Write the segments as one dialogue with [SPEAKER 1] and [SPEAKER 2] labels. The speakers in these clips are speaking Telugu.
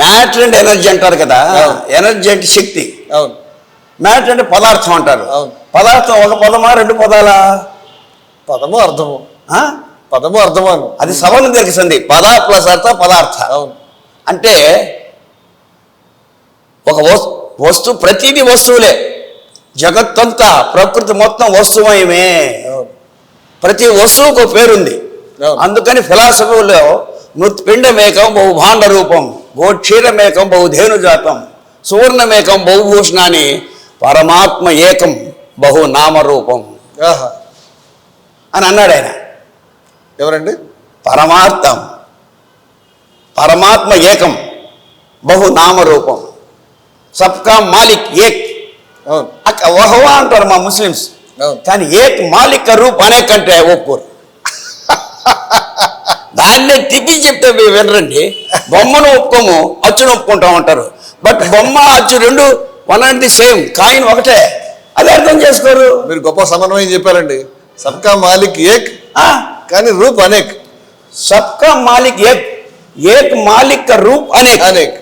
[SPEAKER 1] మ్యాటర్ అండ్ ఎనర్జీ అంటారు కదా. ఎనర్జీ అంటే శక్తి.
[SPEAKER 2] అవును.
[SPEAKER 1] మ్యాటర్ అంటే పదార్థం అంటారు. పదార్థం ఒక పదమా రెండు పదాలా?
[SPEAKER 2] పదము అర్థము? పదము అర్థమాను
[SPEAKER 1] అది సవర్ణ తెలిసింది పద ప్లస్ అర్థ పదార్థ. అంటే ఒక వస్తు వస్తు ప్రతిదీ వస్తువులే. జగత్తంతా ప్రకృతి మొత్తం వస్తువయమే ప్రతి వస్తువుకు ఒక పేరుంది. అందుకని ఫిలాసఫీలో మృత్పిండమేకం బహు భాండ రూపం గోక్షీరమేకం బహు ధేనుజాతం సువర్ణమేకం బహుభూషణాన్ని పరమాత్మ ఏకం బహు నామరూపం అని అన్నాడు ఆయన.
[SPEAKER 2] ఎవరండి?
[SPEAKER 1] పరమార్థం. పరమాత్మ ఏకం బహు నామరూపం సబ్కా మాలిక్ ఏక్. వహవా అంటారు మా ముస్లిమ్స్. కానీ ఏక్ మాలిక్ రూప్ అనేక్ అంటే ఒప్పుకోరు దాన్నే తిప్పి చెప్తే మీరు వినరండి. బొమ్మను ఒప్పుకోము అచ్చును ఒప్పుకుంటాం అంటారు. బట్ బొమ్మ అచ్చు రెండు one and the same coin ఒకటే. అది అర్థం చేసుకోరు.
[SPEAKER 2] మీరు గొప్ప సమన్వయం చెప్పారండి. సబ్కా మాలిక్ ఏక్ కానీ రూప్ అనేక్.
[SPEAKER 1] సబ్కా మాలిక్ ఏక్ ఏక్ మాలిక్ రూప్ అనేక్.
[SPEAKER 2] అనేక్.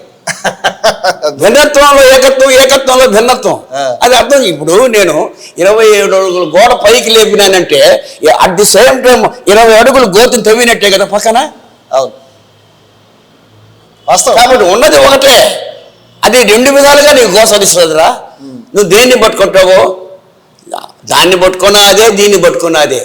[SPEAKER 1] భిన్నత్వంలో ఏకత్వం ఏకత్వంలో భిన్నత్వం. అది అర్థం ఇప్పుడు నేను ఇరవై ఏడు అడుగులు గోడ పైకి లేపినానంటే అట్ ది సేమ్ టైం ఇరవై అడుగులు గోతుని తవ్వినట్టే కదా పక్కన?
[SPEAKER 2] అవును.
[SPEAKER 1] కాబట్టి ఉన్నది ఒకటే. అది రెండు విధాలుగా నీకు గోసరిస్తుందిరా నువ్వు దేన్ని పట్టుకుంటావో దాన్ని పట్టుకున్నా అదే దీన్ని పట్టుకున్నా అదే.